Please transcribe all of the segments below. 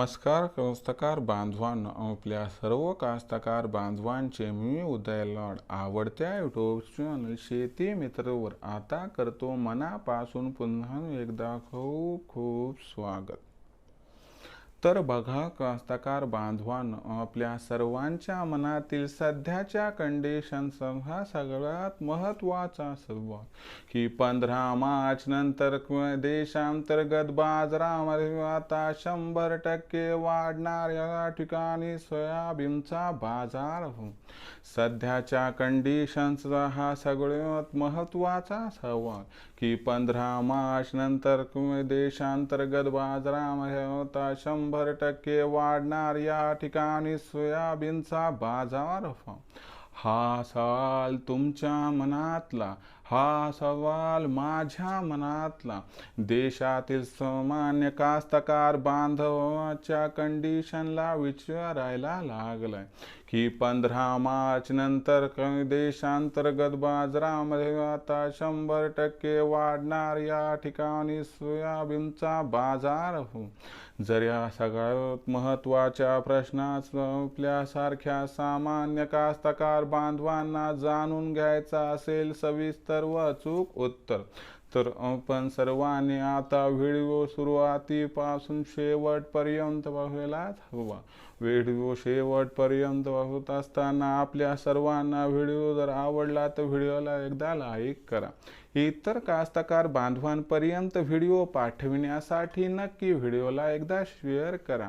नमस्कार कास्तकार बांधवांनो आपल्या सर्व कास्तकार बांधवांचे मी उदय लॉड. आवडत्या युट्यूब चॅनल शेती मित्रवर आता करतो मनापासून पुन्हा एकदा खूप खूप स्वागत. तर बघा कास्तकार बांधवानं आपल्या सर्वांच्या मनातील सध्याच्या कंडिशन्स हा सगळ्यात महत्त्वाचा संवाद की पंधरा मार्च नंतर देशांतर्गत बाजारामध्ये आता शंभर टक्के वाढणार या ठिकाणी सोयाबीनचा बाजार. हो सध्याच्या कंडिशन्सचा हा सगळ्यात महत्त्वाचा संवाद की पंधरा मार्च नंतर देशांतर्गत बाजारामध्ये होता शंभर टक्के वाढणार या ठिकाणी सोयाबीनचा बाजार हा सवाल तुमच्या मनातला हा सवाल माझ्या मनातला. देशातील सामान्य कास्तकार बांधवाच्या कंडिशनला विचारायला लागलाय. की पंधरा मार्च नंतर देशांतर्गत बाजारामध्ये आता शंभर टक्के वाढणार या ठिकाणी सोयाबीनचा बाजार हो. जर या सगळ्यात महत्त्वाच्या प्रश्नास आपल्यासारख्या सामान्य कास्तकार बांधवांना जाणून घ्यायचा असेल सविस्तर सर्व अचूक उत्तर. तर आपण सर्वांनी आता व्हिडिओ सुरुवातीपासून शेवटपर्यंत बघायलाच हवा. व्हिडिओ शेवटपर्यंत बघत असताना आपल्या सर्वांना व्हिडिओ जर आवडला तर व्हिडिओला एकदा लाईक करा. इतर कास्तकार बांधवांपर्यंत व्हिडिओ पाठविण्यासाठी नक्की व्हिडिओला एकदा शेअर करा.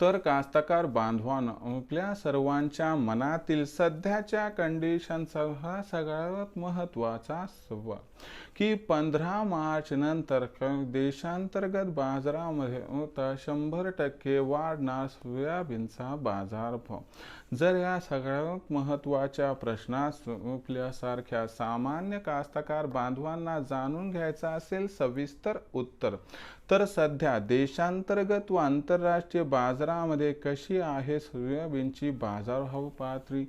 तर कास्तकार बांधवानं आपल्या सर्वांच्या मनातील सध्याच्या कंडिशनचा हा सगळ्यात महत्त्वाचा सवाल. की पंधरा मार्च नंतर देशांतर्गत बाजारामध्ये होता शंभर टक्के वाढणार सोयाबीनचा बाजारभाव. जर या सगळ्यात महत्त्वाच्या प्रश्नास आपल्यासारख्या सामान्य कास्तकार बांधवांना जाणून घ्यायचा असेल सविस्तर उत्तर तर सध्या देशांतर्गत व आंतरराष्ट्रीय बाजार क्षेत्रामध्ये कशी आहे सोयाबीनची बाजारभाव पातळी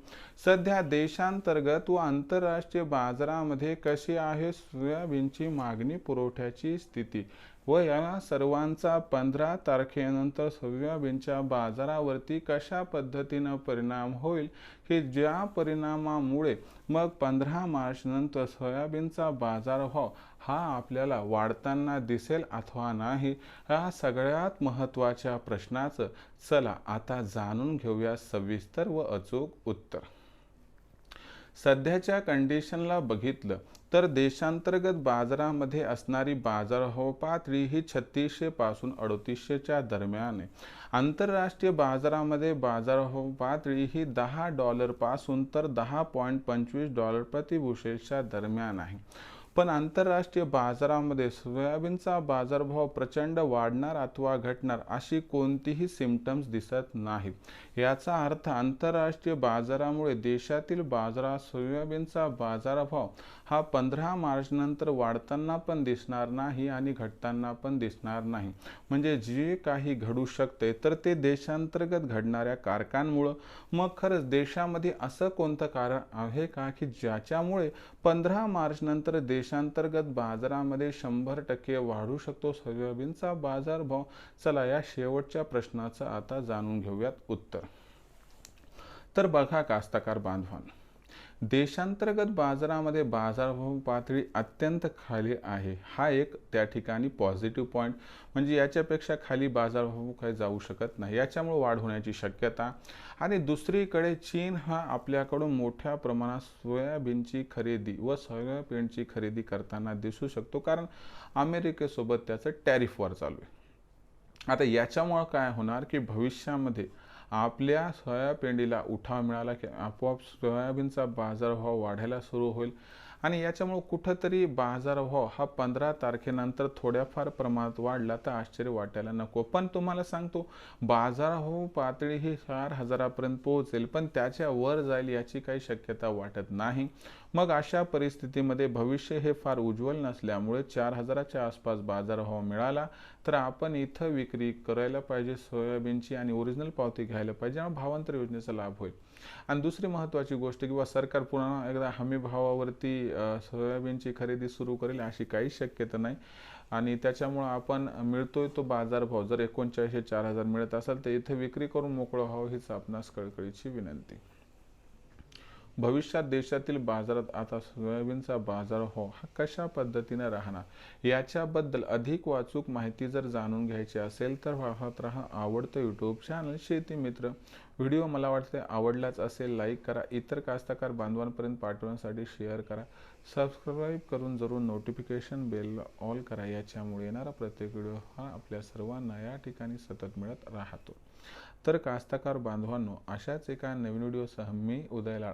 सध्या देशांतर्गत व आंतरराष्ट्रीय बाजारामध्ये कशी आहे सोयाबीनची मागणी पुरवठ्याची स्थिती? व या सर्वांचा पंधरा तारखेनंतर सोयाबीनच्या बाजारावरती कशा पद्धतीनं परिणाम होईल की ज्या परिणामामुळे मग पंधरा मार्च नंतर सोयाबीनचा बाजारभाव हा आपल्याला वाढताना दिसेल अथवा नाही या सगळ्यात महत्त्वाच्या प्रश्नाचं चला आता जाणून घेऊया सविस्तर व अचूक उत्तर. सध्याच्या कंडिशनला बघितलं तर देशांतर्गत बाजारामध्ये असणारी बाजारभाव पातळी ही छत्तीसशे पासून अडतीसशेच्या दरम्यान आहे. आंतरराष्ट्रीय बाजारामध्ये बाजारभाव पातळी ही दहा डॉलरपासून तर दहा पॉईंट पंचवीस डॉलर प्रतिभूषेच्या दरम्यान आहे. पण आंतरराष्ट्रीय बाजारामध्ये सोयाबीनचा बाजारभाव प्रचंड वाढणार अथवा घटणार अशी कोणतीही सिमटम्स दिसत नाही. याचा अर्थ आंतरराष्ट्रीय बाजारामुळे देशातील बाजारात सोयाबीनचा बाजारभाव हा पंधरा मार्चनंतर वाढताना पण दिसणार नाही आणि घटताना पण दिसणार नाही. म्हणजे जे काही घडू शकते तर ते देशांतर्गत घडणाऱ्या कारकांमुळं. मग खरंच देशामध्ये असं कोणतं कारण आहे का की ज्याच्यामुळे पंधरा मार्चनंतर देशांतर्गत बाजारामध्ये शंभर टक्के वाढू शकतो सोयाबीनचा बाजारभाव चला या शेवटच्या प्रश्नाचं आता जाणून घेऊयात उत्तर. तर बघा कास्तकार बांधवांना देशांतर्गत बाजारामध्ये बाजारभाव पातळी अत्यंत खाली आहे. हा एक त्या ठिकाणी पॉझिटिव्ह पॉईंट म्हणजे याच्यापेक्षा खाली बाजारभाव काही जाऊ शकत नाही. याच्यामुळे वाढ होण्याची शक्यता. आणि दुसरीकडे चीन हा आपल्याकडून मोठ्या प्रमाणात सोयाबीनची खरेदी व सोयाबीनची खरेदी करताना दिसू शकतो. कारण अमेरिकेसोबत त्याचं टॅरिफवर चालू आहे. आता याच्यामुळं काय होणार की भविष्यामध्ये आपल्या सोयाबीनला उठाव मिळाला की आपोआप सोयाबीनचा बाजारभाव वाढायला सुरू होईल. आणि याच्यामुळं कुठंतरी बाजारभाव हा पंधरा तारखेनंतर थोड्याफार प्रमाणात वाढला तर आश्चर्य वाटायला नको. पण तुम्हाला सांगतो बाजारभाव पातळी ही चार हजारापर्यंत पोहोचेल पण त्याच्या वर जाईल याची काही शक्यता वाटत नाही. मग अशा परिस्थितीमध्ये भविष्य हे फार उज्ज्वल नसल्यामुळे चार हजाराच्या आसपास बाजारभाव मिळाला तर आपण इथं विक्री करायला पाहिजे सोयाबीनची आणि ओरिजिनल पावती घ्यायला पाहिजे आणि भावांतर योजनेचा लाभ होईल. आणि दुसरी महत्त्वाची गोष्ट किंवा सरकार पुन्हा एकदा हमी भावावरती सोयाबीनची खरेदी सुरू करेल अशी काही शक्यता नाही. आणि त्याच्यामुळं आपण मिळतोय तो बाजारभाव. जर एकोणचाळीसशे चार हजार मिळत असेल तर इथे विक्री करून मोकळं व्हावं हीच आपणास कळकळीची विनंती. भविष्यात देशातील बाजारात आता सोयाबीनचा बाजार हो हा कशा पद्धतीने राहणार? याच्याबद्दल अधिक वाचूक माहिती जर जाणून घ्यायची असेल तर पाहत राहा आवडतं यूट्यूब चॅनल शेती मित्र. व्हिडिओ मला वाटते आवडलाच असेल लाईक करा. इतर कास्तकार बांधवांपर्यंत पाठवण्यासाठी शेअर करा. सबस्क्राईब करून जरूर नोटिफिकेशन बेल ऑल करा. याच्यामुळे येणारा प्रत्येक व्हिडिओ हा आपल्या सर्वांना या ठिकाणी सतत मिळत राहतो. तर कास्तकार बांधवांनो अशाच एका नवीन व्हिडिओसह मी उदयलाल